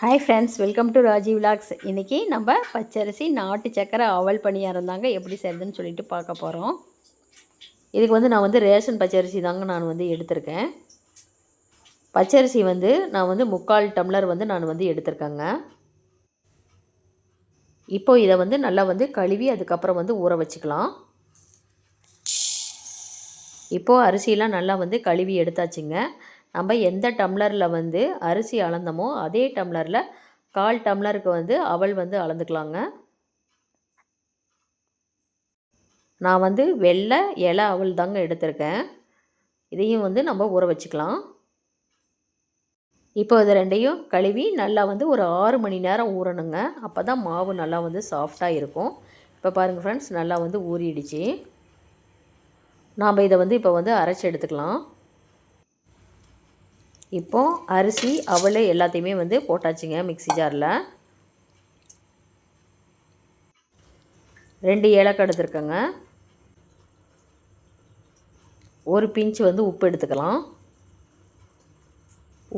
Hi friends welcome to Raji vlogs இன்றைக்கி நம்ம பச்சரிசி நாட்டு சக்கரை அவல் பணியாரம் தாங்க எப்படி செய்யுதுன்னு சொல்லிட்டு பார்க்க போகிறோம் இதுக்கு வந்து நான் வந்து ரேஷன் பச்சரிசி தாங்க நான் வந்து எடுத்திருக்கேன். பச்சரிசி வந்து நான் வந்து முக்கால் டம்ளர் வந்து நான் வந்து எடுத்திருக்கேங்க. இப்போது இதை வந்து நல்லா வந்து கழுவி அதுக்கப்புறம் வந்து ஊற வச்சுக்கலாம். இப்போது அரிசியெலாம் நல்லா வந்து கழுவி எடுத்தாச்சுங்க. நம்ம எந்த டம்ளரில் வந்து அரிசி அளந்தோமோ அதே டம்ளரில் கால் டம்ளருக்கு வந்து அவல் வந்து அளந்துக்கலாங்க. நான் வந்து வெள்ளை இலை அவள் தாங்க எடுத்திருக்கேன். இதையும் வந்து நம்ம ஊற வச்சுக்கலாம். இப்போ இது ரெண்டையும் கழுவி நல்லா வந்து ஒரு ஆறு மணி நேரம் ஊறணுங்க. அப்போ தான் மாவு நல்லா வந்து சாஃப்டாக இருக்கும். இப்போ பாருங்கள் ஃப்ரெண்ட்ஸ் நல்லா வந்து ஊறிடுச்சு. நாம் இதை வந்து இப்போ வந்து அரைச்சி எடுத்துக்கலாம். இப்போது அரிசி அவல் எல்லாத்தையுமே வந்து போட்டாச்சுங்க மிக்சி ஜாரில். ரெண்டு ஏலக்காய் எடுத்துருக்கேங்க. ஒரு பிஞ்சு வந்து உப்பு எடுத்துக்கலாம்.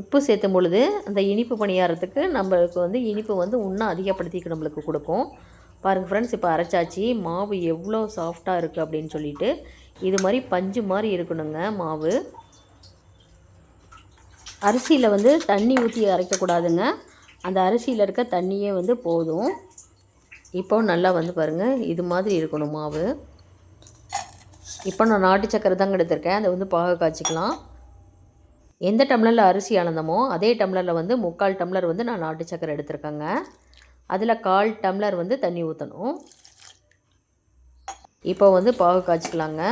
உப்பு சேர்த்தும் பொழுது அந்த இனிப்பு பணியாரத்துக்கு நம்மளுக்கு வந்து இனிப்பு வந்து இன்னும் அதிகப்படுத்திக்கு நம்மளுக்கு கொடுக்கும். பாருங்கள் ஃப்ரெண்ட்ஸ் இப்போ அரைச்சாச்சு. மாவு எவ்வளோ சாஃப்டாக இருக்குது அப்படின்னு சொல்லிட்டு இது மாதிரி பஞ்சு மாதிரி இருக்கணுங்க மாவு. அரிசியில் வந்து தண்ணி ஊற்றி அரைக்கக்கூடாதுங்க. அந்த அரிசியில் இருக்க தண்ணியே வந்து போதும். இப்போ நல்லா வந்து பாருங்கள் இது மாதிரி இருக்கணும் மாவு. இப்போ நான் நாட்டு சக்கரை தாங்க எடுத்திருக்கேன். அதை வந்து பாக காய்ச்சிக்கலாம். எந்த டம்ளரில் அரிசி அளந்தமோ அதே டம்ளரில் வந்து முக்கால் டம்ளர் வந்து நான் நாட்டு சக்கரை எடுத்திருக்கேங்க. அதில் கால் டம்ளர் வந்து தண்ணி ஊற்றணும் இப்போ வந்து பாகு காய்ச்சிக்கலாங்க.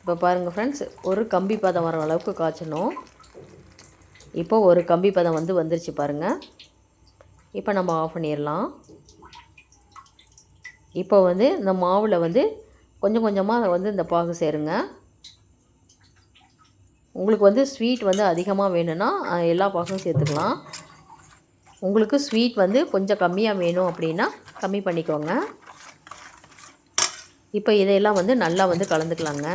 இப்போ பாருங்கள் ஃப்ரெண்ட்ஸ் ஒரு கம்பி பதம் வர அளவுக்கு காய்ச்சணும். இப்போது ஒரு கம்பி பதம் வந்து வந்துருச்சு பாருங்கள் இப்போ நம்ம ஆஃப் பண்ணிடலாம். இப்போ வந்து இந்த மாவில் வந்து கொஞ்சம் கொஞ்சமாக வந்து இந்த பாகு சேருங்க. உங்களுக்கு வந்து ஸ்வீட் வந்து அதிகமாக வேணும்னா எல்லா பாகும் சேர்த்துக்கலாம். உங்களுக்கு ஸ்வீட் வந்து கொஞ்சம் கம்மியாக வேணும் அப்படின்னா கம்மி பண்ணிக்கோங்க. இப்போ இதையெல்லாம் வந்து நல்லா வந்து கலந்துக்கலாங்க.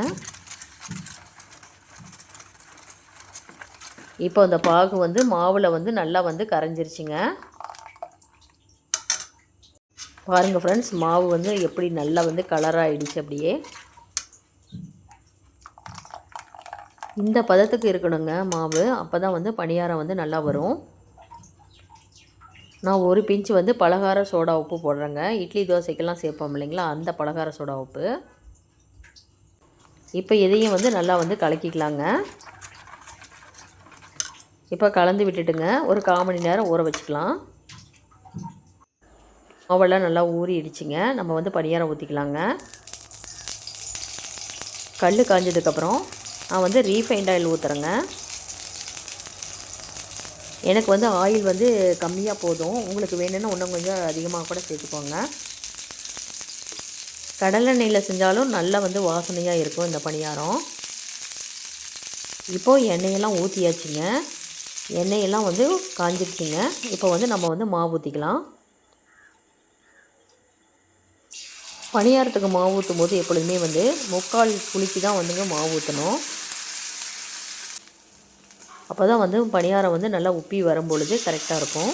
இப்போ அந்த பாகு வந்து மாவில் வந்து நல்லா வந்து கரைஞ்சிருச்சுங்க. பாருங்கள் ஃப்ரெண்ட்ஸ் மாவு வந்து எப்படி நல்லா வந்து கலராகிடுச்சு அப்படியே. இந்த பதத்துக்கு இருக்கணுங்க மாவு. அப்போ தான் வந்து பணியாரம் வந்து நல்லா வரும். நான் ஒரு பிஞ்சு வந்து பலகார சோடா உப்பு போடுறேங்க. இட்லி தோசைக்கெல்லாம் சேர்ப்போம் இல்லைங்களா? அந்த பலகார சோடா உப்பு. இப்போ இதையும் வந்து நல்லா வந்து கலக்கிக்கலாங்க. இப்போ கலந்து விட்டுட்டுங்க. ஒரு கால் மணி நேரம் ஊற வச்சுக்கலாம். மாவெல்லாம் நல்லா ஊறிடுச்சுங்க. நம்ம வந்து பணியாரம் ஊற்றிக்கலாங்க கல் காஞ்சதுக்கப்புறம் நான் வந்து ரீஃபைண்ட் ஆயில் ஊற்றுறேங்க எனக்கு வந்து ஆயில் வந்து கம்மியாக போதும். உங்களுக்கு வேணும்னா இன்னும் கொஞ்சம் அதிகமாக கூட சேர்த்துக்கோங்க. கடலெண்ணெயில் செஞ்சாலும் நல்லா வந்து வாசனையாக இருக்கும் இந்த பணியாரம். இப்போது எண்ணெயெல்லாம் ஊற்றியாச்சுங்க எண்ணெயெல்லாம் வந்து காஞ்சிடுச்சுங்க. இப்போ வந்து நம்ம வந்து மாவு ஊற்றிக்கலாம் பணியாரத்துக்கு மாவு ஊற்றும் போது எப்பொழுதுமே வந்து முக்கால் புளிக்கு தான் வந்துங்க மாவு ஊற்றணும் அப்போ தான் வந்து பணியாரம் வந்து நல்லா உப்பி வரும்பொழுது கரெக்டாக இருக்கும்.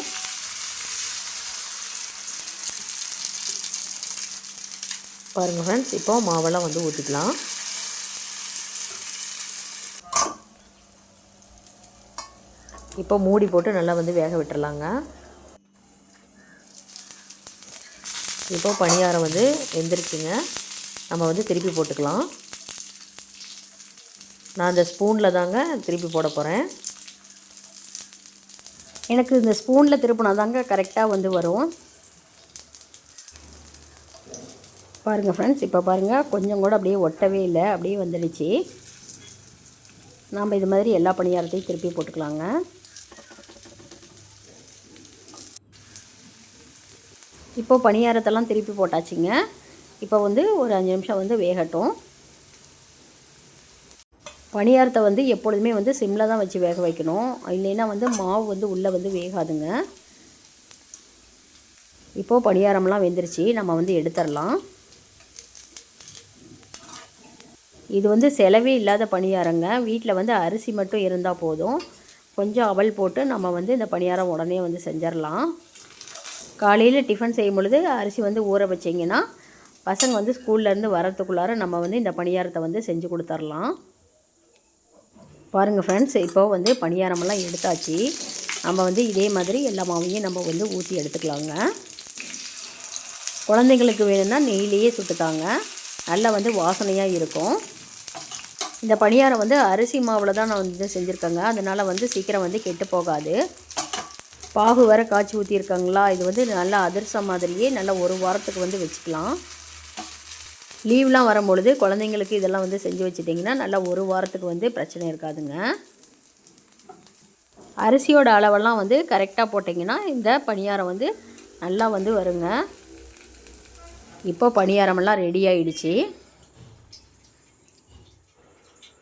பாருங்கள் ஃப்ரெண்ட்ஸ் இப்போ மாவெல்லாம் வந்து ஊற்றிக்கலாம் இப்போ மூடி போட்டு நல்லா வந்து வேக விட்டுறலாங்க. இப்போ பணியாரம் வந்து எந்திருச்சுங்க நம்ம வந்து திருப்பி போட்டுக்கலாம். நான் இந்த ஸ்பூனில் தாங்க திருப்பி போட போகிறேன் எனக்கு இந்த ஸ்பூனில் திருப்பினா தாங்க கரெக்டாக வந்து வரும். பாருங்கள் ஃப்ரெண்ட்ஸ் இப்போ பாருங்கள் கொஞ்சம் கூட அப்படியே ஒட்டவே இல்லை அப்படியே வந்துடுச்சு. நாம் இது மாதிரி எல்லா பணியாரத்தையும் திருப்பி போட்டுக்கலாங்க. இப்போ பணியாரத்தெல்லாம் திருப்பி போட்டாச்சுங்க. இப்போ வந்து ஒரு அஞ்சு நிமிஷம் வந்து வேகட்டும். பணியாரத்தை வந்து எப்பொழுதுமே வந்து சிம்மில் தான் வச்சு வேக வைக்கணும். இல்லைன்னா வந்து மாவு வந்து உள்ளே வந்து வேகாதுங்க. இப்போது பணியாரம்லாம் வெந்துருச்சு. நம்ம வந்து எடுத்துடலாம். இது வந்து செலவே இல்லாத பணியாரங்க. வீட்டில் வந்து அரிசி மட்டும் இருந்தால் போதும். கொஞ்சம் அவல் போட்டு நம்ம வந்து இந்த பணியாரம் உடனே வந்து செஞ்சிடலாம். காலையில் டிஃபன் செய்யும் பொழுது அரிசி வந்து ஊற வச்சிங்கன்னா பசங்க வந்து ஸ்கூல்லேருந்து வரத்துக்குள்ளார நம்ம வந்து இந்த பணியாரத்தை வந்து செஞ்சு கொடுத்துர்லாம். பாருங்கள் ஃப்ரெண்ட்ஸ் இப்போ வந்து பணியாரமெல்லாம் எடுத்தாச்சு. நம்ம வந்து இதே மாதிரி எல்லா மாவையும் நம்ம வந்து ஊற்றி எடுத்துக்கலாங்க. குழந்தைங்களுக்கு வேணும்னா நெய்லேயே சுட்டுத்தாங்க. நல்லா வந்து வாசனையாக இருக்கும். இந்த பணியாரம் வந்து அரிசி மாவில் தான் நான் வந்து செஞ்சுருக்கேங்க. அதனால் வந்து சீக்கிரம் வந்து கெட்டு போகாது. பாகு வேறு காய்ச்சி ஊற்றிருக்காங்களா இது வந்து நல்லா அதிர்சம் மாதிரியே நல்லா ஒரு வாரத்துக்கு வந்து வச்சுக்கலாம். லீவ்லாம் வரும்பொழுது குழந்தைங்களுக்கு இதெல்லாம் வந்து செஞ்சு வச்சுட்டிங்கன்னா நல்லா ஒரு வாரத்துக்கு வந்து பிரச்சனை இருக்காதுங்க. அரிசியோட அளவெல்லாம் வந்து கரெக்டாக போட்டிங்கன்னா இந்த பணியாரம் வந்து நல்லா வந்து வருங்க. இப்போ பணியாரமெல்லாம் ரெடி ஆகிடுச்சு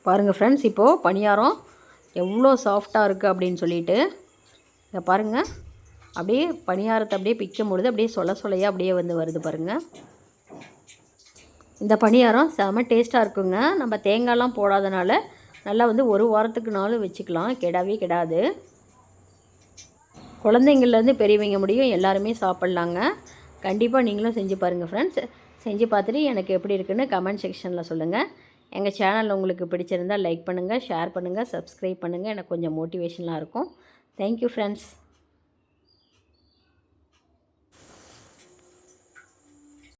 பாருங்கள் ஃப்ரெண்ட்ஸ் இப்போது பணியாரம் எவ்வளோ சாஃப்டாக இருக்குது அப்படின்னு சொல்லிட்டு இதை பாருங்கள் அப்படியே பணியாரத்தை அப்படியே பிக்கும் பொழுது அப்படியே சொல சொலையாக அப்படியே வந்து வருது பாருங்கள் இந்த பணியாரம் செம டேஸ்ட்டாக இருக்குங்க. நம்ம தேங்காய்லாம் போடாதனால நல்லா வந்து ஒரு வாரத்துக்குனாலும் வச்சுக்கலாம். கெடாவே கெடாது. குழந்தைங்கள்லேருந்து பெரியவங்க முடியும் எல்லாருமே சாப்பிட்லாங்க. கண்டிப்பாக நீங்களும் செஞ்சு பாருங்கள் ஃப்ரெண்ட்ஸ் செஞ்சு பார்த்துட்டு எனக்கு எப்படி இருக்குன்னு கமெண்ட் செக்ஷனில் சொல்லுங்கள் எங்கள் சேனல் உங்களுக்கு பிடிச்சிருந்தால் லைக் பண்ணுங்கள் ஷேர் பண்ணுங்கள் சப்ஸ்கிரைப் பண்ணுங்கள் எனக்கு கொஞ்சம் மோட்டிவேஷனாக இருக்கும். Thank you friends